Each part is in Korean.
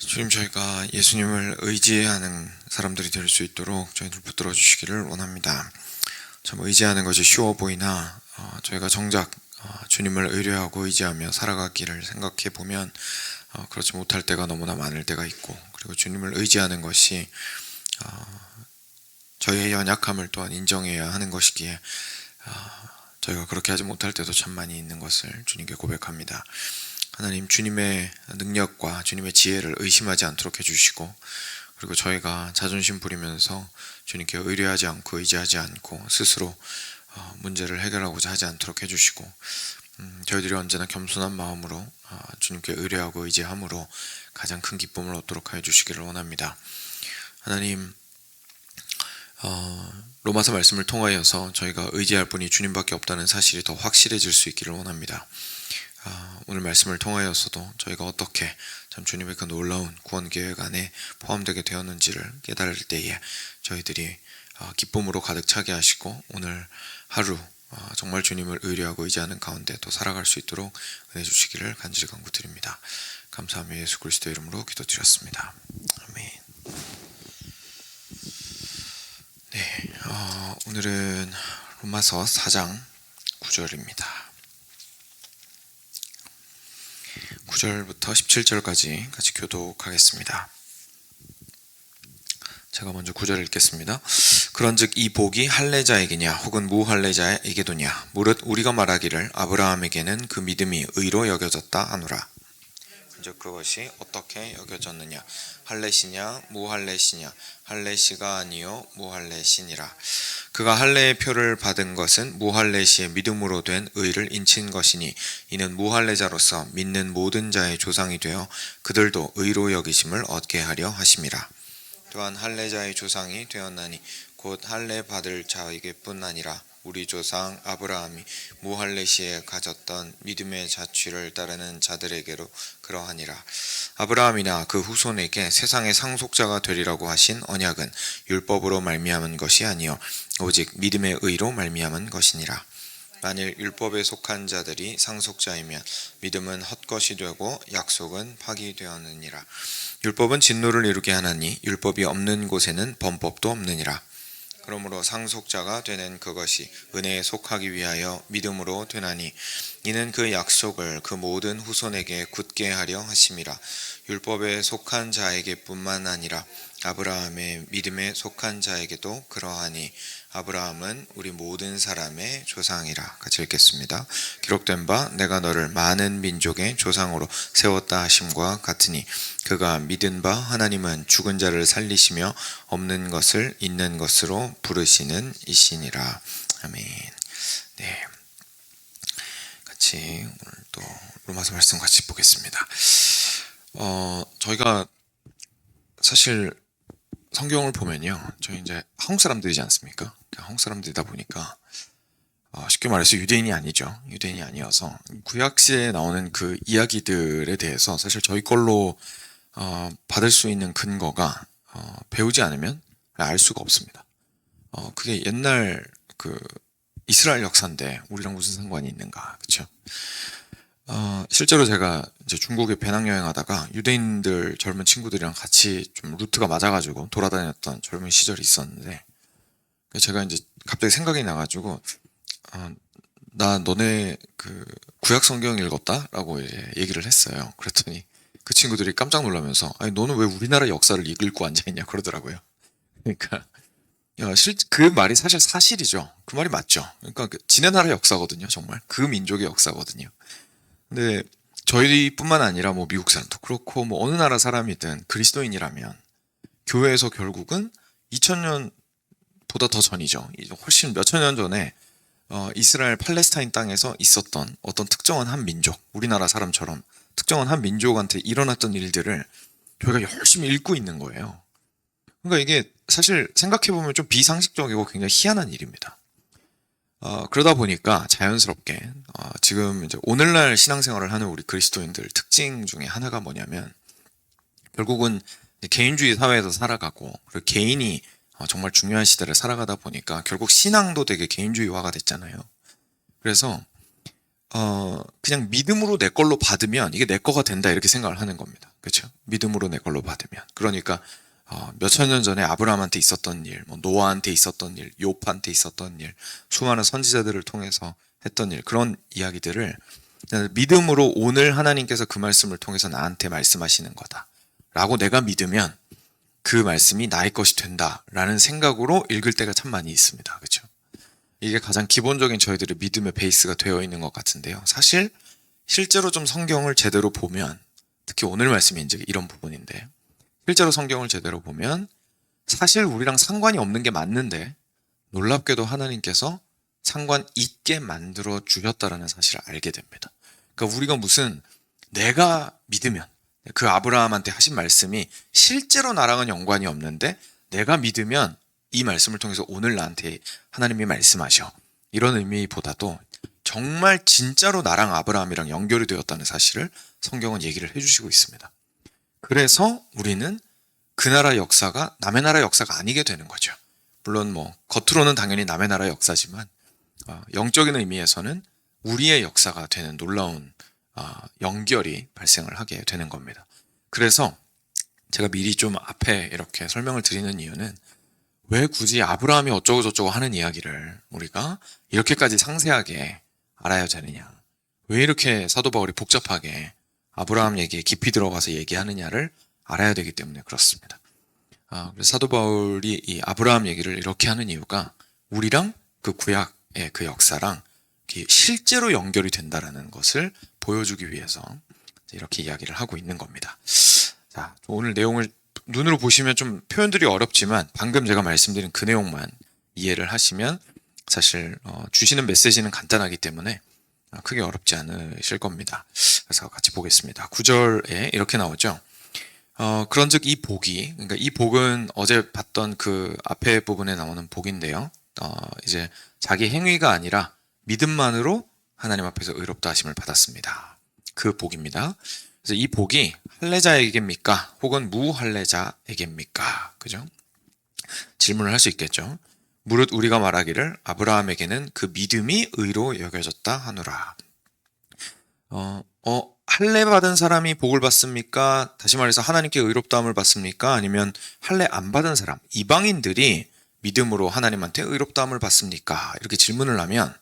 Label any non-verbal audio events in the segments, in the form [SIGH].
주님 저희가 예수님을 의지하는 사람들이 될 수 있도록 저희들 붙들어 주시기를 원합니다. 참 의지하는 것이 쉬워 보이나 어, 저희가 정작 어, 주님을 의뢰하고 의지하며 살아가기를 생각해 보면 어, 그렇지 못할 때가 너무나 많을 때가 있고 그리고 주님을 의지하는 것이 어, 저희의 연약함을 또한 인정해야 하는 것이기에 어, 저희가 그렇게 하지 못할 때도 참 많이 있는 것을 주님께 고백합니다. 하나님 주님의 능력과 주님의 지혜를 의심하지 않도록 해주시고 그리고 저희가 자존심 부리면서 주님께 의뢰하지 않고 의지하지 않고 스스로 어, 문제를 해결하고자 하지 않도록 해주시고 음, 저희들이 언제나 겸손한 마음으로 어, 주님께 의뢰하고 의지함으로 가장 큰 기쁨을 얻도록 하여 주시기를 원합니다. 하나님 어, 로마서 말씀을 통하여서 저희가 의지할 분이 주님밖에 없다는 사실이 더 확실해질 수 있기를 원합니다. 아, 오늘 말씀을 통하여서도 저희가 어떻게 참 주님의 그 놀라운 구원 계획 안에 포함되게 되었는지를 깨달을 때에 저희들이 아, 기쁨으로 가득 차게 하시고 오늘 하루 아, 정말 주님을 의뢰하고 의지하는 가운데 또 살아갈 수 있도록 은혜 주시기를 간절히 간구드립니다. 감사하며 예수 그리스도 이름으로 기도드렸습니다. 아멘. 네, 어, 오늘은 로마서 4장 9절입니다. 9절부터 17절까지 같이 교독하겠습니다. 제가 먼저 9절 읽겠습니다. 그런즉 이 복이 할례자에게냐 혹은 무할례자에게도냐 무릇 우리가 말하기를 아브라함에게는 그 믿음이 의로 여겨졌다 하노라. 즉 그것이 어떻게 여겨졌느냐? 할례시냐? 무할례시냐? 할례시가 아니요 무할례시니라. 그가 할례의 표를 받은 것은 무할례시의 믿음으로 된 의를 인친 것이니 이는 무할례자로서 믿는 모든 자의 조상이 되어 그들도 의로 여기심을 얻게 하려 하심이라. 또한 할례자의 조상이 되었나니 곧 할례 받을 자에게뿐 아니라 우리 조상 아브라함이 무할례 시에 가졌던 믿음의 자취를 따르는 자들에게로 그러하니라. 아브라함이나 그 후손에게 세상의 상속자가 되리라고 하신 언약은 율법으로 말미암은 것이 아니요 오직 믿음의 의로 말미암은 것이니라. 만일 율법에 속한 자들이 상속자이면 믿음은 헛것이 되고 약속은 파기되었느니라. 율법은 진노를 이루게 하나니 율법이 없는 곳에는 범법도 없느니라. 그러므로 상속자가 되는 그것이 은혜에 속하기 위하여 믿음으로 되나니 이는 그 약속을 그 모든 후손에게 굳게 하려 하심이라. 율법에 속한 자에게뿐만 아니라 아브라함의 믿음에 속한 자에게도 그러하니 아브라함은 우리 모든 사람의 조상이라 같이 읽겠습니다. 기록된 바 내가 너를 많은 민족의 조상으로 세웠다 하심과 같으니 그가 믿은 바 하나님은 죽은 자를 살리시며 없는 것을 있는 것으로 부르시는 이시니라. 아멘. 네. 같이 오늘 또 로마서 말씀 같이 보겠습니다. 어, 저희가 사실 성경을 보면요. 저희 이제 한국 사람들이지 않습니까? 한국 사람들이다 보니까 어, 쉽게 말해서 유대인이 아니죠. 유대인이 아니어서 구약시에 나오는 그 이야기들에 대해서 사실 저희 걸로 어, 받을 수 있는 근거가 어, 배우지 않으면 알 수가 없습니다. 어, 그게 옛날 그 이스라엘 역사인데 우리랑 무슨 상관이 있는가, 그렇죠? 어, 실제로 제가 이제 중국에 배낭여행하다가 유대인들 젊은 친구들이랑 같이 좀 루트가 맞아가지고 돌아다녔던 젊은 시절이 있었는데 제가 이제 갑자기 생각이 나가지고 어, 나 너네 그 구약 성경 읽었다라고 이제 얘기를 했어요. 그랬더니 그 친구들이 깜짝 놀라면서 아니 너는 왜 우리나라 역사를 읽고 앉아 있냐 그러더라고요. 그러니까 야, 실, 그 말이 사실 사실이죠. 그 말이 맞죠. 그러니까 그 지네 나라 역사거든요. 정말 그 민족의 역사거든요. 근데 저희뿐만 아니라 뭐 미국 사람도 그렇고 뭐 어느 나라 사람이든 그리스도인이라면 교회에서 결국은 2000년보다 더 전이죠. 훨씬 몇천 년 전에 어, 이스라엘 팔레스타인 땅에서 있었던 어떤 특정한 한 민족, 우리나라 사람처럼 특정한 한 민족한테 일어났던 일들을 저희가 열심히 읽고 있는 거예요. 그러니까 이게 사실 생각해보면 좀 비상식적이고 굉장히 희한한 일입니다. 어, 그러다 보니까 자연스럽게 어, 지금 이제 오늘날 신앙생활을 하는 우리 그리스도인들 특징 중에 하나가 뭐냐면 결국은 개인주의 사회에서 살아가고 그리고 개인이 어, 정말 중요한 시대를 살아가다 보니까 결국 신앙도 되게 개인주의화가 됐잖아요. 그래서 어, 그냥 믿음으로 내 걸로 받으면 이게 내 거가 된다 이렇게 생각을 하는 겁니다. 그렇죠? 믿음으로 내 걸로 받으면. 그러니까 어, 몇천 년 전에 아브라함한테 있었던 일, 뭐 노아한테 있었던 일, 욥한테 있었던 일, 수많은 선지자들을 통해서 했던 일 그런 이야기들을 믿음으로 오늘 하나님께서 그 말씀을 통해서 나한테 말씀하시는 거다라고 내가 믿으면 그 말씀이 나의 것이 된다라는 생각으로 읽을 때가 참 많이 있습니다. 그렇죠? 이게 가장 기본적인 저희들의 믿음의 베이스가 되어 있는 것 같은데요. 사실 실제로 좀 성경을 제대로 보면 특히 오늘 말씀이 이제 이런 부분인데 실제로 성경을 제대로 보면 사실 우리랑 상관이 없는 게 맞는데 놀랍게도 하나님께서 상관 있게 만들어 주셨다라는 사실을 알게 됩니다. 그러니까 우리가 무슨 내가 믿으면 그 아브라함한테 하신 말씀이 실제로 나랑은 연관이 없는데 내가 믿으면 이 말씀을 통해서 오늘 나한테 하나님이 말씀하셔. 이런 의미보다도 정말 진짜로 나랑 아브라함이랑 연결이 되었다는 사실을 성경은 얘기를 해주시고 있습니다. 그래서 우리는 그 나라 역사가 남의 나라 역사가 아니게 되는 거죠. 물론 뭐 겉으로는 당연히 남의 나라 역사지만 어, 영적인 의미에서는 우리의 역사가 되는 놀라운 어, 연결이 발생을 하게 되는 겁니다. 그래서 제가 미리 좀 앞에 이렇게 설명을 드리는 이유는 왜 굳이 아브라함이 어쩌고 저쩌고 하는 이야기를 우리가 이렇게까지 상세하게 알아야 되느냐? 왜 이렇게 사도 바울이 복잡하게 아브라함 얘기에 깊이 들어가서 얘기하느냐를 알아야 되기 때문에 그렇습니다. 아, 그래서 사도 바울이 이 아브라함 얘기를 이렇게 하는 이유가 우리랑 그 구약의 그 역사랑 실제로 연결이 된다라는 것을 보여주기 위해서 이렇게 이야기를 하고 있는 겁니다. 자, 오늘 내용을 눈으로 보시면 좀 표현들이 어렵지만 방금 제가 말씀드린 그 내용만 이해를 하시면 사실 어, 주시는 메시지는 간단하기 때문에 어, 크게 어렵지 않으실 겁니다. 그래서 같이 보겠습니다. 9절에 이렇게 나오죠. 어, 그런즉 이 복이 그러니까 이 복은 어제 봤던 그 앞에 부분에 나오는 복인데요. 어, 이제 자기 행위가 아니라 믿음만으로 하나님 앞에서 의롭다 하심을 받았습니다. 그 복입니다. 그래서 이 복이 할례자에게입니까? 혹은 무할례자에게입니까? 그죠? 질문을 할 수 있겠죠. 무릇 우리가 말하기를 아브라함에게는 그 믿음이 의로 여겨졌다 하노라. 어, 어, 할례 받은 사람이 복을 받습니까? 다시 말해서 하나님께 의롭다함을 받습니까? 아니면 할례 안 받은 사람, 이방인들이 믿음으로 하나님한테 의롭다함을 받습니까? 이렇게 질문을 하면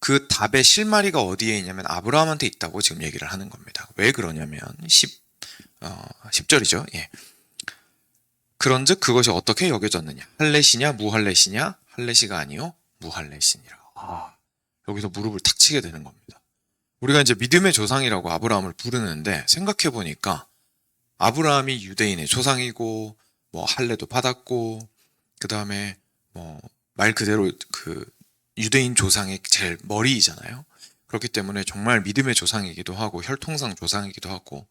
그 답의 실마리가 어디에 있냐면 아브라함한테 있다고 지금 얘기를 하는 겁니다. 왜 그러냐면 10, 어, 10절이죠. 예. 그런즉 그것이 어떻게 여겨졌느냐? 할례시냐 무할례시냐? 할례시가 아니요 무할례시니라. 아, 여기서 무릎을 탁 치게 되는 겁니다. 우리가 이제 믿음의 조상이라고 아브라함을 부르는데 생각해 보니까 아브라함이 유대인의 조상이고 뭐 할례도 받았고 그 다음에 뭐 말 그대로 그 유대인 조상의 제일 머리이잖아요. 그렇기 때문에 정말 믿음의 조상이기도 하고 혈통상 조상이기도 하고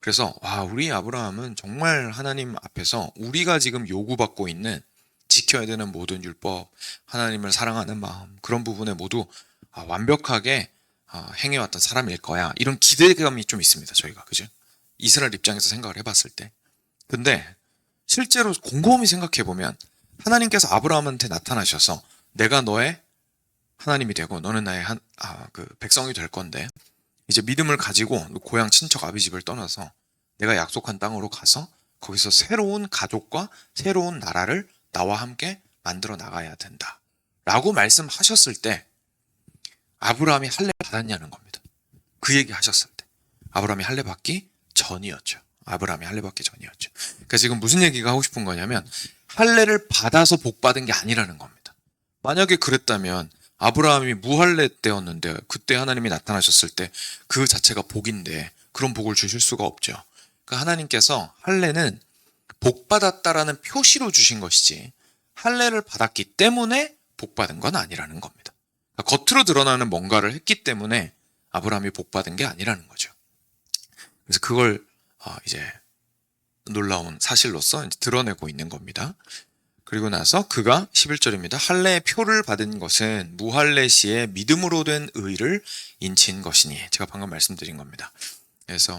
그래서 와 우리 아브라함은 정말 하나님 앞에서 우리가 지금 요구받고 있는 지켜야 되는 모든 율법 하나님을 사랑하는 마음 그런 부분에 모두 아, 완벽하게 아, 행해왔던 사람일 거야. 이런 기대감이 좀 있습니다 저희가. 그죠? 이스라엘 입장에서 생각을 해봤을 때. 근데 실제로 곰곰이 생각해 보면 하나님께서 아브라함한테 나타나셔서 내가 너의 하나님이 되고 너는 나의 한, 아, 그 백성이 될 건데 이제 믿음을 가지고 고향 친척 아비 집을 떠나서 내가 약속한 땅으로 가서 거기서 새로운 가족과 새로운 나라를 나와 함께 만들어 나가야 된다. 라고 말씀하셨을 때 아브라함이 할례 받았냐는 겁니다. 그 얘기 하셨을 때 아브라함이 할례 받기 전이었죠. 아브라함이 할례 받기 전이었죠. 그러니까 지금 무슨 얘기가 하고 싶은 거냐면 할례를 받아서 복 받은 게 아니라는 겁니다. 만약에 그랬다면 아브라함이 무할례 때였는데 그때 하나님이 나타나셨을 때 그 자체가 복인데 그런 복을 주실 수가 없죠. 그러니까 하나님께서 할례는 복 받았다라는 표시로 주신 것이지 할례를 받았기 때문에 복 받은 건 아니라는 겁니다. 그러니까 겉으로 드러나는 뭔가를 했기 때문에 아브라함이 복 받은 게 아니라는 거죠. 그래서 그걸 어, 이제 놀라운 사실로서 드러내고 있는 겁니다. 그리고 나서 그가 11절입니다. 할례의 표를 받은 것은 무할례 시에 믿음으로 된 의를 인친 것이니 제가 방금 말씀드린 겁니다. 그래서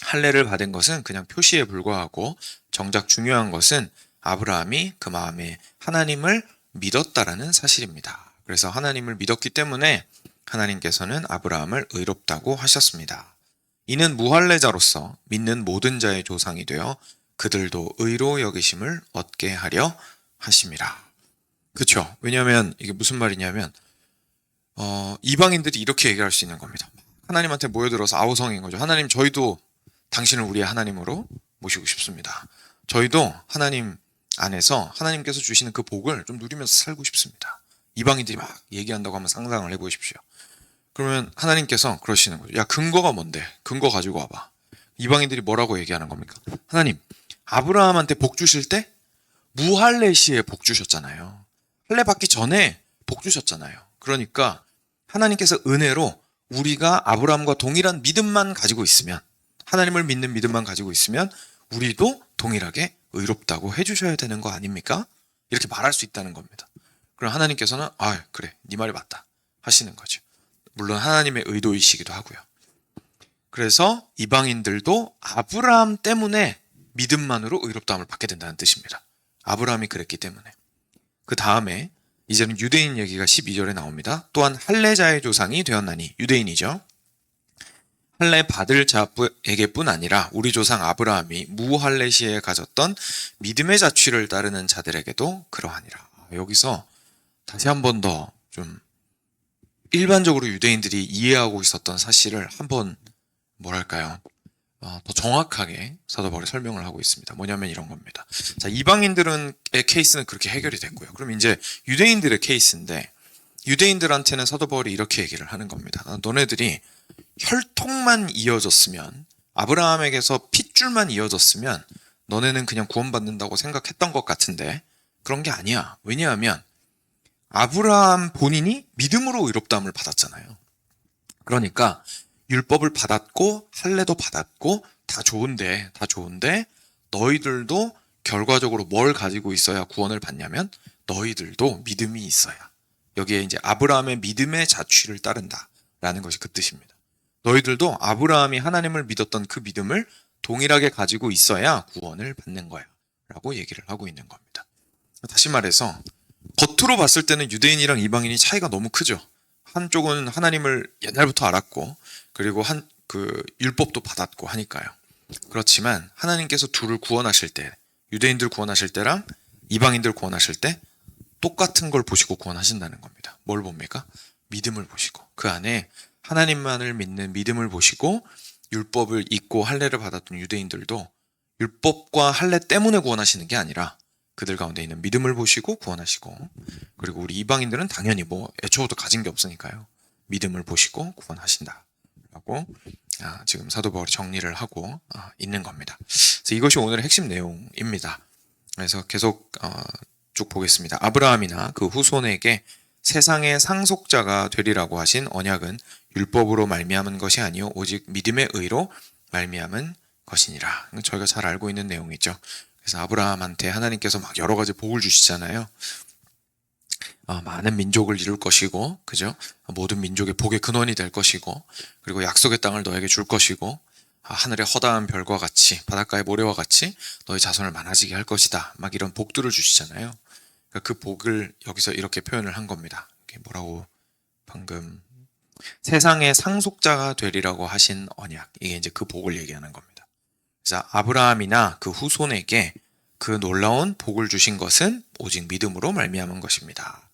할례를 받은 것은 그냥 표시에 불과하고 정작 중요한 것은 아브라함이 그 마음에 하나님을 믿었다라는 사실입니다. 그래서 하나님을 믿었기 때문에 하나님께서는 아브라함을 의롭다고 하셨습니다. 이는 무할례자로서 믿는 모든 자의 조상이 되어 그들도 의로 여기심을 얻게 하려 하심이라. 그렇죠. 왜냐하면 이게 무슨 말이냐면 어, 이방인들이 이렇게 얘기할 수 있는 겁니다. 하나님한테 모여들어서 아우성인 거죠. 하나님 저희도 당신을 우리의 하나님으로 모시고 싶습니다. 저희도 하나님 안에서 하나님께서 주시는 그 복을 좀 누리면서 살고 싶습니다. 이방인들이 막 얘기한다고 한번 상상을 해보십시오. 그러면 하나님께서 그러시는 거죠. 야 근거가 뭔데? 근거 가지고 와봐. 이방인들이 뭐라고 얘기하는 겁니까? 하나님 아브라함한테 복 주실 때 무할례 시에 복 주셨잖아요. 할례 받기 전에 복 주셨잖아요. 그러니까 하나님께서 은혜로 우리가 아브라함과 동일한 믿음만 가지고 있으면 하나님을 믿는 믿음만 가지고 있으면 우리도 동일하게 의롭다고 해주셔야 되는 거 아닙니까? 이렇게 말할 수 있다는 겁니다. 그럼 하나님께서는 아 그래 네 말이 맞다 하시는 거죠. 물론 하나님의 의도이시기도 하고요. 그래서 이방인들도 아브라함 때문에 믿음만으로 의롭다함을 받게 된다는 뜻입니다. 아브라함이 그랬기 때문에. 그 다음에 이제는 유대인 얘기가 12절에 나옵니다. 또한 할례자의 조상이 되었나니 유대인이죠. 할례 받을 자에게뿐 아니라 우리 조상 아브라함이 무할례 시에 가졌던 믿음의 자취를 따르는 자들에게도 그러하니라. 여기서 다시 한 번 더 좀 일반적으로 유대인들이 이해하고 있었던 사실을 한번 뭐랄까요? 어, 더 정확하게 사도 바울이 설명을 하고 있습니다. 뭐냐면 이런 겁니다. 자, 이방인들은 의 케이스는 그렇게 해결이 됐고요. 그럼 이제 유대인들의 케이스인데 유대인들한테는 사도 바울이 이렇게 얘기를 하는 겁니다. 아, 너네들이 혈통만 이어졌으면 아브라함에게서 핏줄만 이어졌으면 너네는 그냥 구원받는다고 생각했던 것 같은데 그런 게 아니야. 왜냐하면 아브라함 본인이 믿음으로 의롭다함을 받았잖아요. 그러니까 율법을 받았고 할례도 받았고 다 좋은데 다 좋은데 너희들도 결과적으로 뭘 가지고 있어야 구원을 받냐면 너희들도 믿음이 있어야 여기에 이제 아브라함의 믿음의 자취를 따른다라는 것이 그 뜻입니다. 너희들도 아브라함이 하나님을 믿었던 그 믿음을 동일하게 가지고 있어야 구원을 받는 거야라고 얘기를 하고 있는 겁니다. 다시 말해서 겉으로 봤을 때는 유대인이랑 이방인이 차이가 너무 크죠. 한쪽은 하나님을 옛날부터 알았고 그리고 한 그 율법도 받았고 하니까요. 그렇지만 하나님께서 둘을 구원하실 때 유대인들 구원하실 때랑 이방인들 구원하실 때 똑같은 걸 보시고 구원하신다는 겁니다. 뭘 봅니까? 믿음을 보시고 그 안에 하나님만을 믿는 믿음을 보시고 율법을 잊고 할례를 받았던 유대인들도 율법과 할례 때문에 구원하시는 게 아니라 그들 가운데 있는 믿음을 보시고 구원하시고 그리고 우리 이방인들은 당연히 뭐 애초부터 가진 게 없으니까요. 믿음을 보시고 구원하신다라고 아, 지금 사도 바울이 정리를 하고 아, 있는 겁니다. 그래서 이것이 오늘의 핵심 내용입니다. 그래서 계속 어, 쭉 보겠습니다. 아브라함이나 그 후손에게 세상의 상속자가 되리라고 하신 언약은 율법으로 말미암은 것이 아니요 오직 믿음의 의로 말미암은 것이니라. 저희가 잘 알고 있는 내용이죠. 그래서 아브라함한테 하나님께서 막 여러 가지 복을 주시잖아요. 아, 많은 민족을 이룰 것이고, 그죠? 모든 민족의 복의 근원이 될 것이고, 그리고 약속의 땅을 너에게 줄 것이고, 아, 하늘의 허다한 별과 같이, 바닷가의 모래와 같이 너의 자손을 많아지게 할 것이다. 막 이런 복들을 주시잖아요. 그러니까 그 복을 여기서 이렇게 표현을 한 겁니다. 뭐라고 방금 세상의 상속자가 되리라고 하신 언약. 이게 이제 그 복을 얘기하는 겁니다. 그래서 아브라함이나 그 후손에게 그 놀라운 복을 주신 것은 오직 믿음으로 말미암은 것입니다.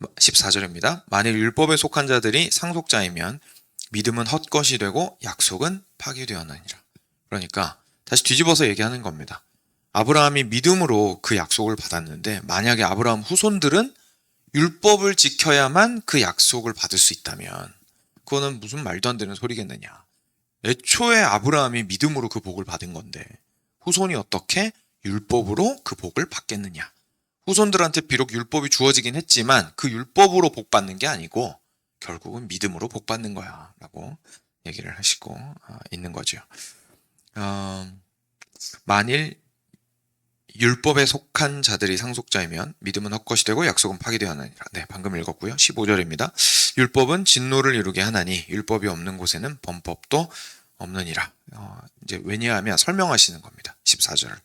14절입니다. 만일 율법에 속한 자들이 상속자이면 믿음은 헛것이 되고 약속은 파기되었느니라. 그러니까 다시 뒤집어서 얘기하는 겁니다. 아브라함이 믿음으로 그 약속을 받았는데 만약에 아브라함 후손들은 율법을 지켜야만 그 약속을 받을 수 있다면 그거는 무슨 말도 안 되는 소리겠느냐. 애초에 아브라함이 믿음으로 그 복을 받은 건데 후손이 어떻게 율법으로 그 복을 받겠느냐. 후손들한테 비록 율법이 주어지긴 했지만 그 율법으로 복 받는 게 아니고 결국은 믿음으로 복 받는 거야. 라고 얘기를 하시고 어, 있는 거죠. 어, 만일 율법에 속한 자들이 상속자이면 믿음은 헛것이 되고 약속은 파기되었느니라. 네, 방금 읽었고요. 15절입니다. 율법은 진노를 이루게 하나니 율법이 없는 곳에는 범법도 없느니라. 어, 이제 왜냐하면 설명하시는 겁니다. 14절.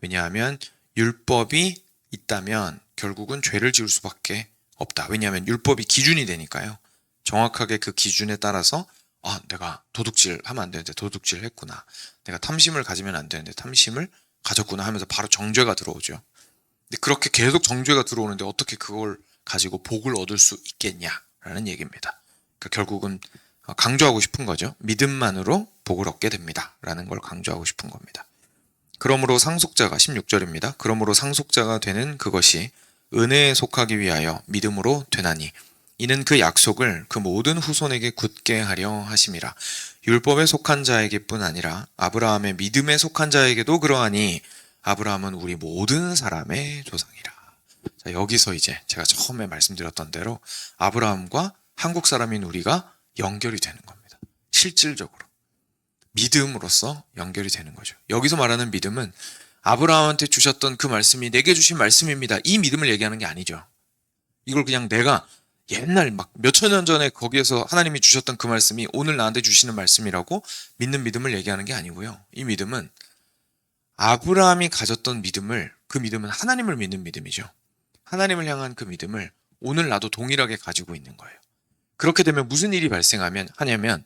왜냐하면 율법이 있다면 결국은 죄를 지을 수밖에 없다. 왜냐하면 율법이 기준이 되니까요. 정확하게 그 기준에 따라서 아, 내가 도둑질 하면 안 되는데 도둑질 했구나. 내가 탐심을 가지면 안 되는데 탐심을 가졌구나 하면서 바로 정죄가 들어오죠. 근데 그렇게 계속 정죄가 들어오는데 어떻게 그걸 가지고 복을 얻을 수 있겠냐라는 얘기입니다. 그러니까 결국은 강조하고 싶은 거죠. 믿음만으로 복을 얻게 됩니다. 라는 걸 강조하고 싶은 겁니다. 그러므로 상속자가 16절입니다. 그러므로 상속자가 되는 그것이 은혜에 속하기 위하여 믿음으로 되나니 이는 그 약속을 그 모든 후손에게 굳게 하려 하심이라 율법에 속한 자에게뿐 아니라 아브라함의 믿음에 속한 자에게도 그러하니 아브라함은 우리 모든 사람의 조상이라. 자, 여기서 이제 제가 처음에 말씀드렸던 대로 아브라함과 한국 사람인 우리가 연결이 되는 겁니다. 실질적으로. 믿음으로써 연결이 되는 거죠. 여기서 말하는 믿음은 아브라함한테 주셨던 그 말씀이 내게 주신 말씀입니다. 이 믿음을 얘기하는 게 아니죠. 이걸 그냥 내가 옛날 막 몇천 년 전에 거기에서 하나님이 주셨던 그 말씀이 오늘 나한테 주시는 말씀이라고 믿는 믿음을 얘기하는 게 아니고요. 이 믿음은 아브라함이 가졌던 믿음을 그 믿음은 하나님을 믿는 믿음이죠. 하나님을 향한 그 믿음을 오늘 나도 동일하게 가지고 있는 거예요. 그렇게 되면 무슨 일이 발생하면 하냐면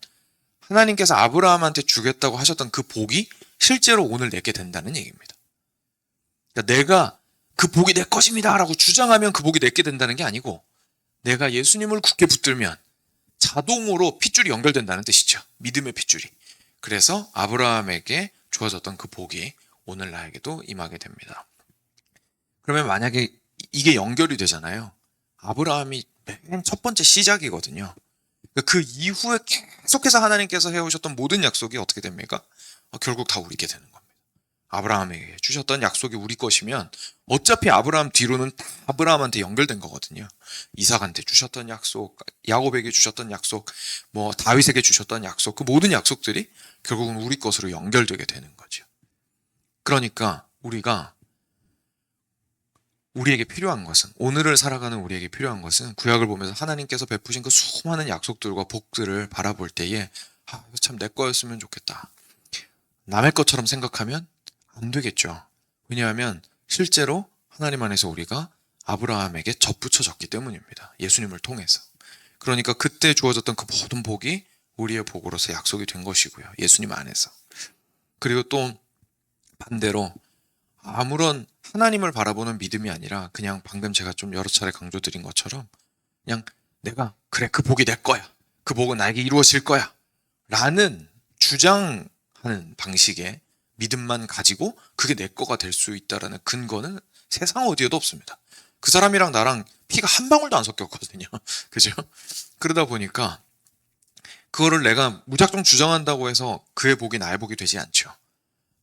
하나님께서 아브라함한테 주겠다고 하셨던 그 복이 실제로 오늘 내게 된다는 얘기입니다. 그러니까 내가 그 복이 내 것입니다라고 주장하면 그 복이 내게 된다는 게 아니고 내가 예수님을 굳게 붙들면 자동으로 핏줄이 연결된다는 뜻이죠. 믿음의 핏줄이. 그래서 아브라함에게 주어졌던 그 복이 오늘 나에게도 임하게 됩니다. 그러면 만약에 이게 연결이 되잖아요. 아브라함이 맨 첫 번째 시작이거든요. 그 이후에 계속해서 하나님께서 해오셨던 모든 약속이 어떻게 됩니까? 어, 결국 다 우리게 되는 겁니다. 아브라함에게 주셨던 약속이 우리 것이면 어차피 아브라함 뒤로는 다 아브라함한테 연결된 거거든요. 이삭한테 주셨던 약속, 야곱에게 주셨던 약속, 뭐 다윗에게 주셨던 약속, 그 모든 약속들이 결국은 우리 것으로 연결되게 되는 거죠. 그러니까 우리가 우리에게 필요한 것은 오늘을 살아가는 우리에게 필요한 것은 구약을 보면서 하나님께서 베푸신 그 수많은 약속들과 복들을 바라볼 때에 아, 이거 참 내 거였으면 좋겠다. 남의 것처럼 생각하면 안 되겠죠. 왜냐하면 실제로 하나님 안에서 우리가 아브라함에게 접붙여졌기 때문입니다. 예수님을 통해서. 그러니까 그때 주어졌던 그 모든 복이 우리의 복으로서 약속이 된 것이고요. 예수님 안에서. 그리고 또 반대로 아무런 하나님을 바라보는 믿음이 아니라 그냥 방금 제가 좀 여러 차례 강조드린 것처럼 그냥 내가 그래 그 복이 내 거야. 그 복은 나에게 이루어질 거야. 라는 주장하는 방식의 믿음만 가지고 그게 내 거가 될 수 있다라는 근거는 세상 어디에도 없습니다. 그 사람이랑 나랑 피가 한 방울도 안 섞였거든요. [LAUGHS] 그죠? 그러다 보니까 그거를 내가 무작정 주장한다고 해서 그의 복이 나의 복이 되지 않죠.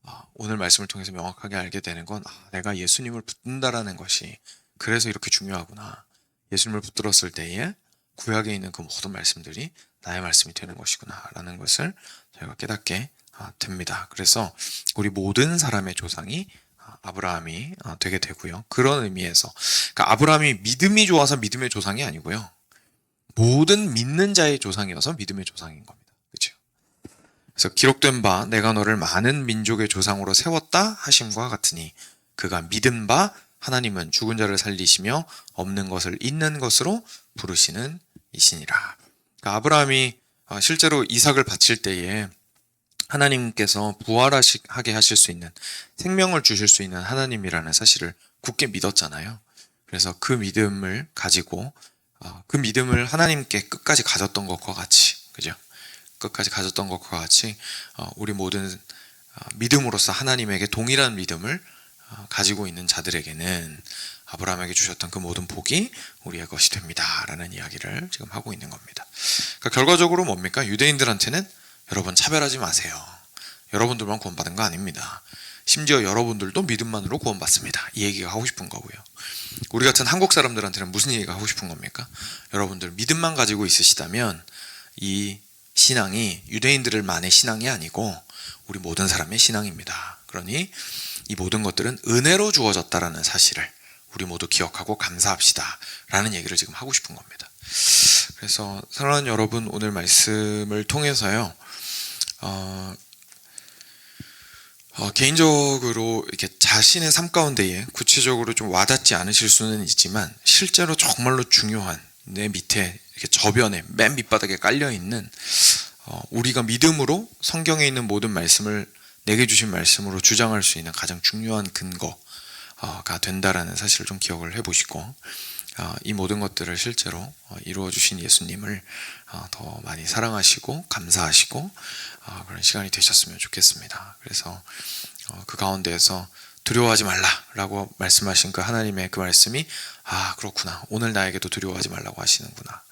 아, 오늘 말씀을 통해서 명확하게 알게 되는 건 아, 내가 예수님을 붙든다라는 것이 그래서 이렇게 중요하구나. 예수님을 붙들었을 때에 구약에 있는 그 모든 말씀들이 나의 말씀이 되는 것이구나라는 것을 저희가 깨닫게 아, 됩니다. 그래서 우리 모든 사람의 조상이 아, 아브라함이 아, 되게 되고요. 그런 의미에서 그러니까 아브라함이 믿음이 좋아서 믿음의 조상이 아니고요. 모든 믿는 자의 조상이어서 믿음의 조상인 겁니다. 그래서 기록된 바 내가 너를 많은 민족의 조상으로 세웠다 하심과 같으니 그가 믿은 바 하나님은 죽은 자를 살리시며 없는 것을 있는 것으로 부르시는 이시니라. 그러니까 아브라함이 아, 실제로 이삭을 바칠 때에 하나님께서 부활하게 하실 수 있는 생명을 주실 수 있는 하나님이라는 사실을 굳게 믿었잖아요. 그래서 그 믿음을 가지고 어, 그 믿음을 하나님께 끝까지 가졌던 것과 같이 그죠? 끝까지 가졌던 것과 같이 어, 우리 모든 어, 믿음으로서 하나님에게 동일한 믿음을 가지고 있는 자들에게는 아브라함에게 주셨던 그 모든 복이 우리의 것이 됩니다라는 이야기를 지금 하고 있는 겁니다. 그러니까 결과적으로 뭡니까? 유대인들한테는 여러분 차별하지 마세요. 여러분들만 구원받은 거 아닙니다. 심지어 여러분들도 믿음만으로 구원받습니다. 이 얘기가 하고 싶은 거고요. 우리 같은 한국 사람들한테는 무슨 얘기가 하고 싶은 겁니까? 여러분들 믿음만 가지고 있으시다면 이 신앙이 유대인들만의 신앙이 아니고 우리 모든 사람의 신앙입니다. 그러니 이 모든 것들은 은혜로 주어졌다라는 사실을 우리 모두 기억하고 감사합시다. 라는 얘기를 지금 하고 싶은 겁니다. 그래서 사랑하는 여러분 오늘 말씀을 통해서요. 어, 어, 개인적으로 이렇게 자신의 삶 가운데에 구체적으로 좀 와닿지 않으실 수는 있지만 실제로 정말로 중요한 내 밑에 이렇게 저변에 맨 밑바닥에 깔려 있는 어, 우리가 믿음으로 성경에 있는 모든 말씀을 내게 주신 말씀으로 주장할 수 있는 가장 중요한 근거가 된다라는 사실을 좀 기억을 해보시고 어, 이 모든 것들을 실제로 어, 이루어 주신 예수님을 어, 더 많이 사랑하시고 감사하시고 어, 그런 시간이 되셨으면 좋겠습니다. 그래서 어, 그 가운데에서 두려워하지 말라라고 말씀하신 그 하나님의 그 말씀이 아 그렇구나 오늘 나에게도 두려워하지 말라고 하시는구나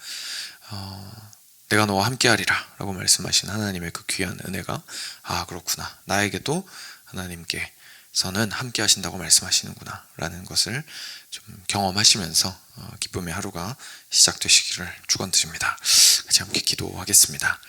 어, 내가 너와 함께하리라라고 말씀하신 하나님의 그 귀한 은혜가 아 그렇구나 나에게도 하나님께서는 함께하신다고 말씀하시는구나라는 것을 좀 경험하시면서 어, 기쁨의 하루가 시작되시기를 축원드립니다. 같이 함께 기도하겠습니다.